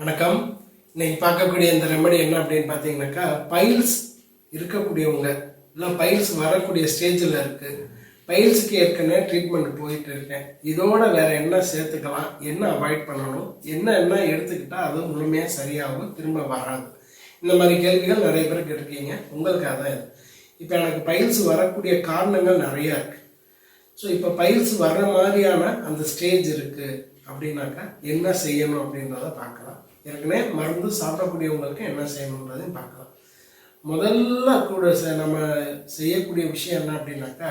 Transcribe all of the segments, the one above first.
வணக்கம். இன்னைக்கு பார்க்கக்கூடிய இந்த ரெமடி என்ன அப்படின்னு பார்த்தீங்கன்னாக்கா பைல்ஸ் இருக்கக்கூடியவங்க இல்லை பைல்ஸ் வரக்கூடிய ஸ்டேஜில் இருக்குது பைல்ஸுக்கு ஏற்கனவே ட்ரீட்மெண்ட் போயிட்டு இருக்கேன் இதோட வேறு என்ன சேர்த்துக்கலாம் என்ன அவாய்ட் பண்ணணும் என்ன என்ன எடுத்துக்கிட்டால் அது முழுமையாக சரியாகும் திரும்ப வராது. இந்த மாதிரி கேள்விகள் நிறைய பேர் கேட்டிருக்கீங்க உங்களுக்காக தான் இது. இப்போ எனக்கு பைல்ஸ் வரக்கூடிய காரணங்கள் நிறையா இருக்குது ஸோ இப்போ பைல்ஸ் வர மாதிரியான அந்த ஸ்டேஜ் இருக்குது அப்படின்னாக்கா என்ன செய்யணும் அப்படின்றத பார்க்கலாம். ஏற்கனவே மருந்து சாப்பிடக்கூடியவங்களுக்கு என்ன செய்யணுன்றதையும் பார்க்கலாம். முதல்ல கூட நம்ம செய்யக்கூடிய விஷயம் என்ன அப்படின்னாக்கா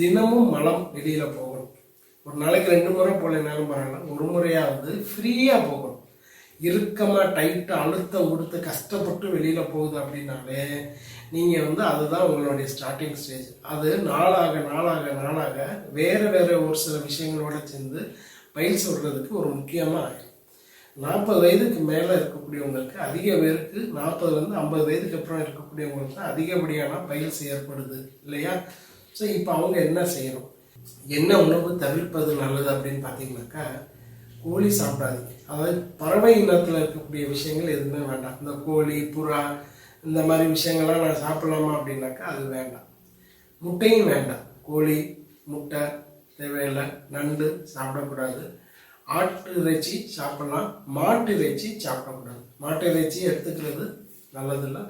தினமும் மலம் வெளியில் போகணும். ஒரு நாளைக்கு ரெண்டு முறை போகலைனாலும் பரவாயில்ல ஒரு முறையாவது ஃப்ரீயாக போகணும். இறுக்கமாக டைட்டாக அழுத்த உடுத்து கஷ்டப்பட்டு வெளியில் போகுது அப்படின்னாலே நீங்கள் வந்து அதுதான் உங்களுடைய ஸ்டார்டிங் ஸ்டேஜ் அது நாளாக நாளாக நாளாக வேறு வேறு ஒரு சில விஷயங்களோட சேர்ந்து பயிர் சொல்கிறதுக்கு ஒரு முக்கியமாக நாற்பது வயதுக்கு மேலே இருக்கக்கூடியவங்களுக்கு அதிக பேருக்கு நாற்பதுலேருந்து ஐம்பது வயதுக்கு அப்புறம் இருக்கக்கூடியவங்களுக்கு தான் அதிகப்படியான பயில்ஸ் ஏற்படுது இல்லையா? ஸோ இப்போ அவங்க என்ன செய்யணும்? என்ன உணவு தவிர்ப்பது நல்லது அப்படின்னு பார்த்தீங்கன்னாக்கா கோழி சாப்பிடாதீங்க. அதாவது பறவை இனத்தில் இருக்கக்கூடிய விஷயங்கள் எதுவுமே வேண்டாம். இந்த கோழி புறா இந்த மாதிரி விஷயங்கள்லாம் நான் சாப்பிடலாமா அப்படின்னாக்கா அது வேண்டாம். முட்டையும் வேண்டாம். கோழி முட்டை தேவையில்லை. நண்டு சாப்பிடக்கூடாது. ஆட்டு இறைச்சி சாப்பிடலாம். மாட்டு இறைச்சி சாப்பிடக்கூடாது. மாட்டு இறைச்சி எடுத்துக்கிறது நல்லதில்லை.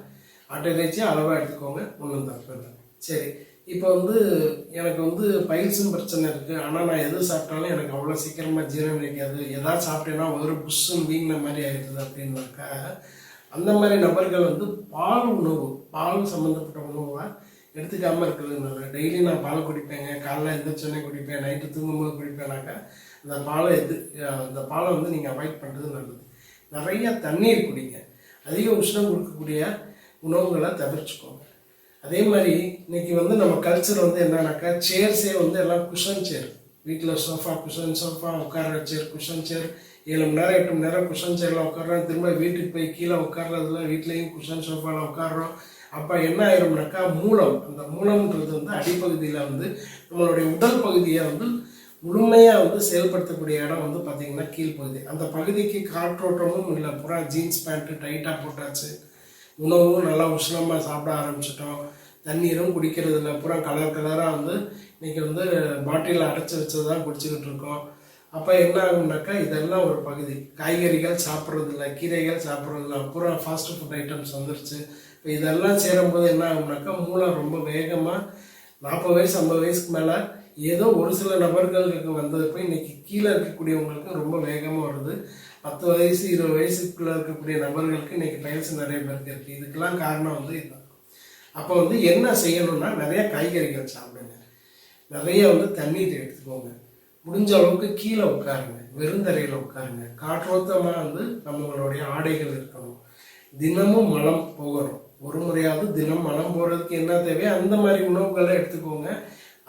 ஆட்டு இறைச்சி அளவாக எடுத்துக்கோங்க. ஒன்றும் தப்பு இல்லை. சரி. இப்போ வந்து எனக்கு வந்து பைல்ஸும் பிரச்சனை இருக்குது ஆனால் நான் எது சாப்பிட்டாலும் எனக்கு அவ்வளோ சீக்கிரமாக ஜீரணிக்காது எதாவது சாப்பிட்டேன்னா ஒரு புஷ்ஷும் வீங்கின மாதிரி ஆயிடுது அப்படின்னாக்கா அந்த மாதிரி நபர்கள் வந்து பால் உணவு பால் சம்மந்தப்பட்ட உணவை எடுத்துக்காமல் இருக்கிறது டெய்லி நான் பால் குடிப்பேங்க. காலைல எந்திரிச்சோடனே குடிப்பேன். நைட்டு தூங்கும்போது குடிப்பேனாக்கா அந்த பாலை எது அந்த பாலை வந்து நீங்கள் அவாய்ட் பண்ணுறது நல்லது. நிறைய தண்ணீர் குடிங்க. அதிக உஷ்ணம் கொடுக்கக்கூடிய உணவுகளை தவிர்த்துக்கோங்க. அதே மாதிரி இன்னைக்கு வந்து நம்ம கல்ச்சர் வந்து என்னன்னாக்கா சேர்ஸே வந்து எல்லாம் குஷன் சேர் வீட்டில் சோஃபா குஷன் சோஃபா உட்கார சேர் குஷன் சேர் ஏழு மணி நேரம் எட்டு மணி நேரம் குஷன் சேரில் உட்காடுறோம் திரும்ப வீட்டுக்கு போய் கீழே உட்காடுறதுல வீட்லேயும் குஷன் சோஃபாவில் உட்காடுறோம் அப்போ என்ன ஆயிரும்னாக்கா மூலம் அந்த மூலம்ன்றது வந்து அடிப்பகுதியில் வந்து நம்மளுடைய உடல் பகுதியை வந்து முழுமையாக வந்து செயல்படுத்தக்கூடிய இடம் வந்து பார்த்திங்கன்னா கீழ்ப்பகுதி. அந்த பகுதிக்கு காற்றோட்டமும் இல்லை பூரா ஜீன்ஸ் பேண்ட்டு டைட்டாக போட்டாச்சு. உணவும் நல்லா உஷ்ணமாக சாப்பிட ஆரம்பிச்சிட்டோம். தண்ணீரும் குடிக்கிறது இல்லை பூரா கலர் கலராக வந்து இன்றைக்கி வந்து பாட்டிலில் அடைச்சி வச்சது தான் குடிச்சிக்கிட்டு இருக்கோம். அப்போ என்ன ஆகும்னாக்கா இதெல்லாம் ஒரு பகுதி. காய்கறிகள் சாப்பிட்றது இல்லை கீரைகள் சாப்பிட்றது இல்லை பூரா ஃபாஸ்ட் ஃபுட் ஐட்டம்ஸ் வந்துருச்சு. இப்போ இதெல்லாம் சேரும்போது என்ன ஆகும்னாக்கா மூளை ரொம்ப வேகமாக நாற்பது வயசு ஐம்பது வயசுக்கு மேலே ஏதோ ஒரு சில நபர்களுக்கு வந்தது போய் இன்னைக்கு கீழே இருக்கக்கூடியவங்களுக்கு ரொம்ப வேகமாக வருது. பத்து வயசு இருபது வயசுக்குள்ளே இருக்கக்கூடிய நபர்களுக்கு இன்றைக்கி பயிற்சி நிறைய பேருக்கு இருக்குது இதுக்கெல்லாம் காரணம் வந்து இதுதான். அப்போ வந்து என்ன செய்யணும்னா நிறையா காய்கறிகள் சாப்பிடுங்க. நிறைய வந்து தண்ணீர் எடுத்துக்கோங்க. முடிஞ்ச அளவுக்கு கீழே உட்காருங்க. வெறுந்தரையில் உட்காருங்க. காற்றோத்தமாக வந்து நம்மளுடைய ஆடைகள் இருக்கணும். தினமும் மலம் போகணும். ஒரு முறையாவது தினம் மலம் போகிறதுக்கு என்ன தேவையோ அந்த மாதிரி உணவுகளை எடுத்துக்கோங்க.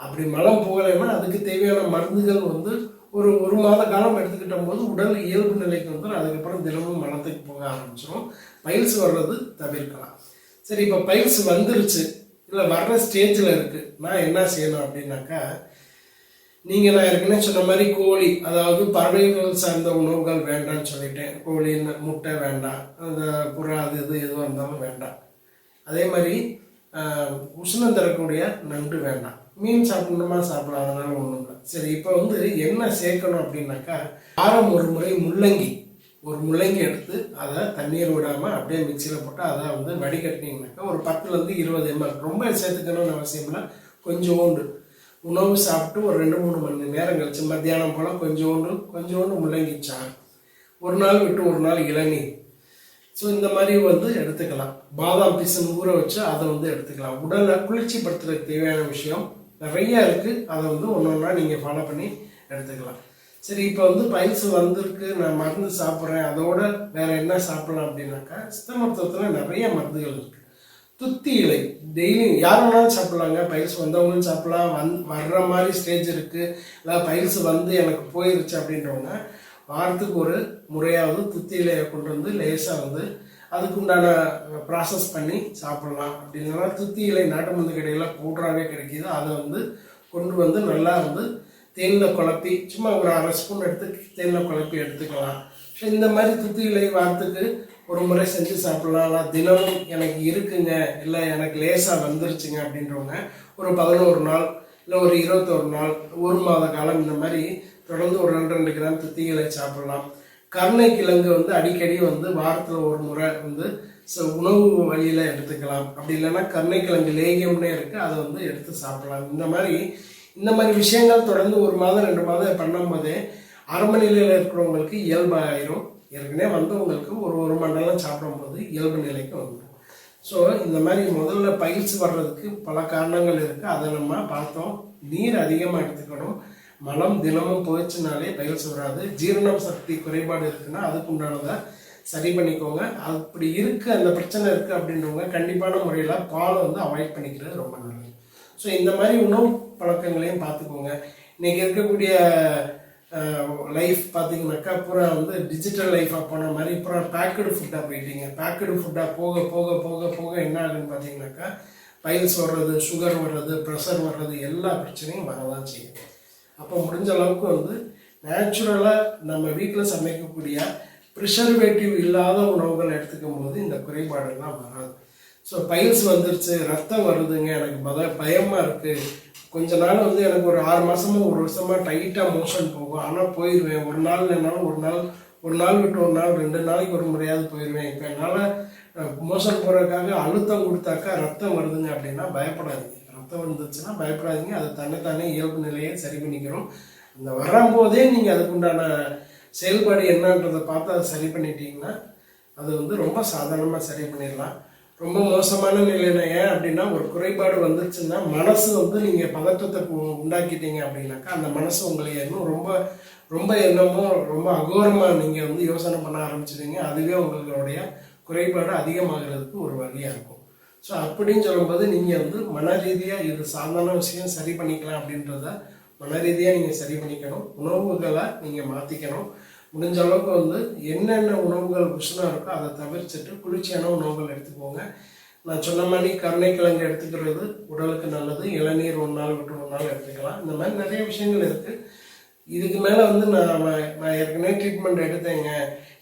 அப்படி மலம் போகலைன்னா அதுக்கு தேவையான மருந்துகள் வந்து ஒரு ஒரு மாத காலம் எடுத்துக்கிட்ட போது உடல் இயல்பு நிலைக்கு வந்துடும் அதுக்கப்புறம் தினமும் மலத்துக்கு போக ஆரம்பிச்சிடும் பயில்ஸ் வர்றது தவிர்க்கலாம். சரி இப்போ பயில்ஸ் வந்துருச்சு. இல்லை வர்ற ஸ்டேஜில் இருக்குது நான் என்ன செய்யணும் அப்படின்னாக்கா நீங்கள் நான் ஏற்கனவே சொன்ன மாதிரி கோழி அதாவது பறவைகள் சார்ந்த உணவுகள் வேண்டாம்னு சொல்லிட்டேன். கோழி முட்டை வேண்டாம். அந்த புறா அது இது எதுவாக இருந்தாலும் வேண்டாம். அதே மாதிரி உஷ்ணம் தரக்கூடிய நண்டு வேண்டாம். மீன் சாப்பிடணுமா சாப்பிடலாம் அதனால ஒன்றும் இல்லை. சரி இப்போ வந்து என்ன சேர்க்கணும் அப்படின்னாக்கா வாரம் ஒரு முறை முள்ளங்கி ஒரு முள்ளங்கி எடுத்து அதை தண்ணீர் விடாமல் அப்படியே மிக்சியில் போட்டு அதை வந்து வடிகட்டினீங்கனாக்கா ஒரு பத்துலேருந்து இருபது எம்எல் ரொம்ப சேர்த்துக்கணும்னு அவசியம்னா கொஞ்சோண்டு உணவு சாப்பிட்டு ஒரு ரெண்டு மூணு மணி நேரம் கழிச்சு மத்தியானம் போல் கொஞ்சோண்டு கொஞ்சோண்டு முள்ளங்கி சாறு. ஒரு நாள் விட்டு ஒரு நாள் இளநீர். ஸோ இந்த மாதிரி வந்து எடுத்துக்கலாம். பாதாம் பீசன் ஊற வச்சு அதை வந்து எடுத்துக்கலாம். உடலை குளிர்ச்சிப்படுத்துறதுக்கு தேவையான விஷயம் நிறைய இருக்குது அதை வந்து ஒன்று ஒன்றா நீங்கள் ஃபாலோ பண்ணி எடுத்துக்கலாம். சரி இப்போ வந்து பயிற்சி வந்திருக்கு. நான் மருந்து சாப்பிட்றேன். அதோட வேற என்ன சாப்பிடலாம் அப்படின்னாக்கா சித்த மருத்துவத்தில் நிறைய மருந்துகள் இருக்குது துத்தி இலை. டெய்லி யார் வேணாலும் சாப்பிட்லாங்க. பயில்ஸ் வந்தவங்களும் சாப்பிட்லாம். வந் வர்ற மாதிரி ஸ்டேஜ் இருக்குது இல்லை பயில்ஸ் வந்து எனக்கு போயிருச்சு அப்படின்றவங்க வாரத்துக்கு ஒரு முறையாவது துத்தி இலையை கொண்டு வந்து லேசாக வந்து அதுக்குண்டான ப்ராசஸ் பண்ணி சாப்பிடலாம். அப்படின்னா துத்தி இலை நாட்டு மருந்து கடையில் பவுடராகவே கிடைக்கிது. அதை வந்து கொண்டு வந்து நல்லா வந்து தேனில் குழப்பி சும்மா ஒரு அரை ஸ்பூன் எடுத்து தேனில் குழப்பி எடுத்துக்கலாம். ஸோ இந்த மாதிரி துத்தி இலை வாரத்துக்கு ஒரு முறை செஞ்சு சாப்பிடலாம். ஆனால் தினமும் எனக்கு இருக்குங்க. இல்லை எனக்கு லேசாக வந்துருச்சுங்க அப்படின்றவங்க ஒரு பதினோரு நாள் இல்லை ஒரு இருபத்தொரு நாள் ஒரு மாத காலம் இந்த மாதிரி தொடர்ந்து ஒரு ரெண்டு ரெண்டு கிராம் தித்திகளை சாப்பிடலாம். கருணை கிழங்கு வந்து அடிக்கடி வந்து வாரத்தில் ஒரு முறை வந்து உணவு வழியில் எடுத்துக்கலாம். அப்படி இல்லைன்னா கருணை கிழங்கு லேகியம்னே இருக்குது அதை வந்து எடுத்து சாப்பிடலாம். இந்த மாதிரி இந்த மாதிரி விஷயங்கள் தொடர்ந்து ஒரு மாதம் ரெண்டு மாதம் பண்ணும்போதே ஆரம்ப நிலையில் இருக்கிறவங்களுக்கு இயல்பாயிரும் ஏற்கனவே வந்தவங்களுக்கு ஒரு ஒரு மண்டலம் சாப்பிடும்போது இயல்பு நிலைக்கு வந்துடும் ஸோ இந்த மாதிரி முதல்ல பயிற்சி வர்றதுக்கு பல காரணங்கள் இருக்குது அதை நம்ம பார்த்தோம். நீர் அதிகமாக எடுத்துக்கணும். மலம் தினமும் போயிடுச்சுனாலே பயிற்சி வராது ஜீரணம் சக்தி குறைபாடு இருக்குன்னா அதுக்கு உண்டானதை சரி பண்ணிக்கோங்க. அப்படி இருக்கு அந்த பிரச்சனை இருக்குது அப்படின்றவங்க கண்டிப்பான முறையில் பாலை வந்து அவாய்ட் பண்ணிக்கிறது ரொம்ப நல்லது. ஸோ இந்த மாதிரி உணவு பழக்கங்களையும் பார்த்துக்கோங்க. இன்னைக்கு இருக்கக்கூடிய லைஃப் பார்த்தீங்கன்னாக்கா பூரா வந்து டிஜிட்டல் லைஃபாக போன மாதிரி பூரா பேக்கடு ஃபுட்டாக போயிட்டீங்க. பேக்கடு ஃபுட்டாக போக போக போக போக என்ன ஆகுதுன்னு பார்த்தீங்கன்னாக்கா பைல்ஸ் வர்றது சுகர் வர்றது ப்ரெஷர் வர்றது எல்லா பிரச்சனையும் வரதான் செய்யும். அப்போ முடிஞ்ச அளவுக்கு வந்து நேச்சுரலாக நம்ம வீட்டில் சமைக்கக்கூடிய ப்ரிசர்வேட்டிவ் இல்லாத உணவுகள் எடுத்துக்கும் போது இந்த குறைபாடெல்லாம் வராது. ஸோ பைல்ஸ் வந்துருச்சு ரத்தம் வருதுங்க எனக்கு பத பயமாக இருக்குது கொஞ்ச நாள் வந்து எனக்கு ஒரு ஆறு மாசமா ஒரு வருஷமாக டைட்டாக மோஷன் போகும். ஆனால் போயிடுவேன் ஒரு நாள் இல்லைனாலும் ஒரு நாள் ஒரு நாள் விட்டு ஒரு நாள் ரெண்டு நாளைக்கு ஒரு முறையாவது போயிடுவேன் இப்போ என்னால் மோஷன் போகிறதுக்காக அழுத்தம் கொடுத்தாக்கா ரத்தம் வருதுங்க அப்படின்னா பயப்படாதீங்க. ரத்தம் வந்துச்சுன்னா பயப்படாதீங்க. அதை தன்னைத்தானே இயல்பு நிலையை சரி பண்ணிக்கிறோம். அந்த வரும்போதே நீங்கள் அதுக்குண்டான செயல்பாடு என்னன்றதை பார்த்து அதை சரி பண்ணிட்டீங்கன்னா அது வந்து ரொம்ப சாதாரணமாக சரி பண்ணிடலாம். ரொம்ப மோசமான நிலையில ஏன் அப்படின்னா ஒரு குறைபாடு வந்துச்சுன்னா மனசு வந்து நீங்கள் பதற்றத்தை உண்டாக்கிட்டீங்க அப்படின்னாக்கா அந்த மனசு உங்களை இன்னும் ரொம்ப ரொம்ப என்னமோ ரொம்ப அகோரமாக நீங்கள் வந்து யோசனை பண்ண ஆரம்பிச்சிட்டீங்க அதுவே உங்களுடைய குறைபாடு அதிகமாகிறதுக்கு ஒரு வழியாக இருக்கும். ஸோ அப்படின்னு சொல்லும்போது நீங்கள் வந்து மன ரீதியாக இது சாதாரண விஷயம் சரி பண்ணிக்கலாம் அப்படின்றத மன ரீதியாக நீங்கள் சரி பண்ணிக்கணும். உணவுகளை நீங்கள் மாற்றிக்கணும் முடிஞ்ச அளவுக்கு வந்து என்னென்ன உணவுகள் உஷ்ணம் இருக்கோ அதை தவிர்த்துட்டு குளிர்ச்சியான உணவுகள் எடுத்துக்கோங்க. நான் சொன்ன மாதிரி கருணைக்கிழங்கு எடுத்துக்கிறது உடலுக்கு நல்லது இளநீர் ஒரு நாள் விட்டு ஒரு நாள் எடுத்துக்கலாம். இந்த மாதிரி நிறைய விஷயங்கள் இருக்குது இதுக்கு மேலே வந்து நான் நான் நான் ஏற்கனவே ட்ரீட்மெண்ட் எடுத்தேங்க.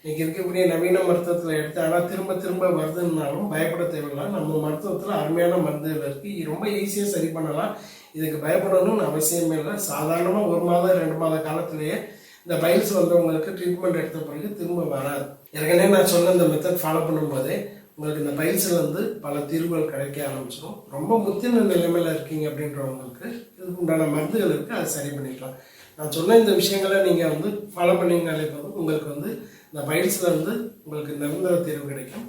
இன்னைக்கு இருக்கக்கூடிய நவீன மருத்துவத்தில் எடுத்தேன் ஆனால் திரும்ப திரும்ப வருதுன்னாலும் பயப்பட தேவையில்லை. நம்ம மருத்துவத்தில் அருமையான மருந்துகள் இருக்குது ரொம்ப ஈஸியாக சரி பண்ணலாம். இதுக்கு பயப்படணும்னு அவசியமே இல்லை. சாதாரணமாக ஒரு மாதம் ரெண்டு மாத காலத்திலேயே இந்த பைல்ஸ் வந்தவங்களுக்கு ட்ரீட்மெண்ட் எடுத்த பிறகு திரும்ப வராது. ஏற்கனவே நான் சொன்ன இந்த மெத்தட் ஃபாலோ பண்ணும்போதே உங்களுக்கு இந்த பைல்ஸ்ல பல தீர்வுகள் கிடைக்க ஆரம்பிச்சிடும் ரொம்ப முத்தின நிலைமையில் இருக்கீங்க அப்படின்றவங்களுக்கு இதுக்கு உண்டான மருந்துகள் இருக்குது அதை சரி பண்ணிக்கலாம். நான் சொன்ன இந்த விஷயங்களை நீங்கள் வந்து ஃபாலோ பண்ணிங்கனாலே போதும். உங்களுக்கு வந்து இந்த பயிற்சியில் வந்து உங்களுக்கு நிரந்தர தேர்வு கிடைக்கும்.